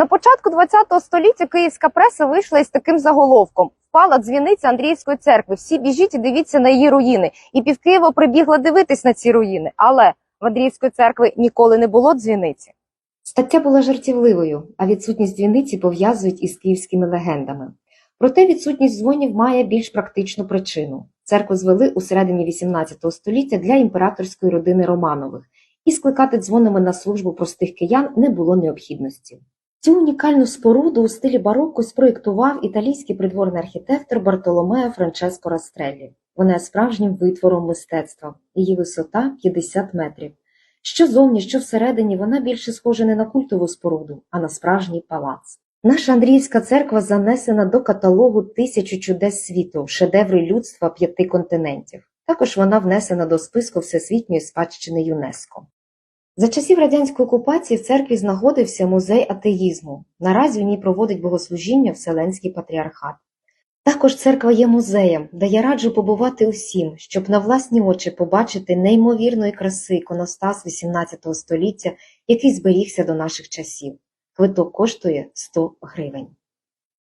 На початку ХХ століття київська преса вийшла із таким заголовком: впала дзвіниця Андріївської церкви. Всі біжіть і дивіться на її руїни. І пів Києва прибігла дивитись на ці руїни. Але в Андріївської церкви ніколи не було дзвіниці. Стаття була жартівливою, а відсутність дзвіниці пов'язують із київськими легендами. Проте відсутність дзвонів має більш практичну причину. Церкву звели у середині XVIII століття для імператорської родини Романових, і скликати дзвонами на службу простих киян не було необхідності. Цю унікальну споруду у стилі бароко спроєктував італійський придворний архітектор Бартоломео Франческо Растреллі. Вона є справжнім витвором мистецтва. Її висота 50 метрів. Що зовні, що всередині, вона більше схожа не на культову споруду, а на справжній палац. Наша Андріївська церква занесена до каталогу тисячі чудес світу, шедеври людства п'яти континентів. Також вона внесена до списку Всесвітньої спадщини ЮНЕСКО. За часів радянської окупації в церкві знаходився музей атеїзму. Наразі в ній проводить богослужіння Вселенський патріархат. Також церква є музеєм, де я раджу побувати усім, щоб на власні очі побачити неймовірної краси іконостас XVIII століття, який зберігся до наших часів. Квиток коштує 100 гривень.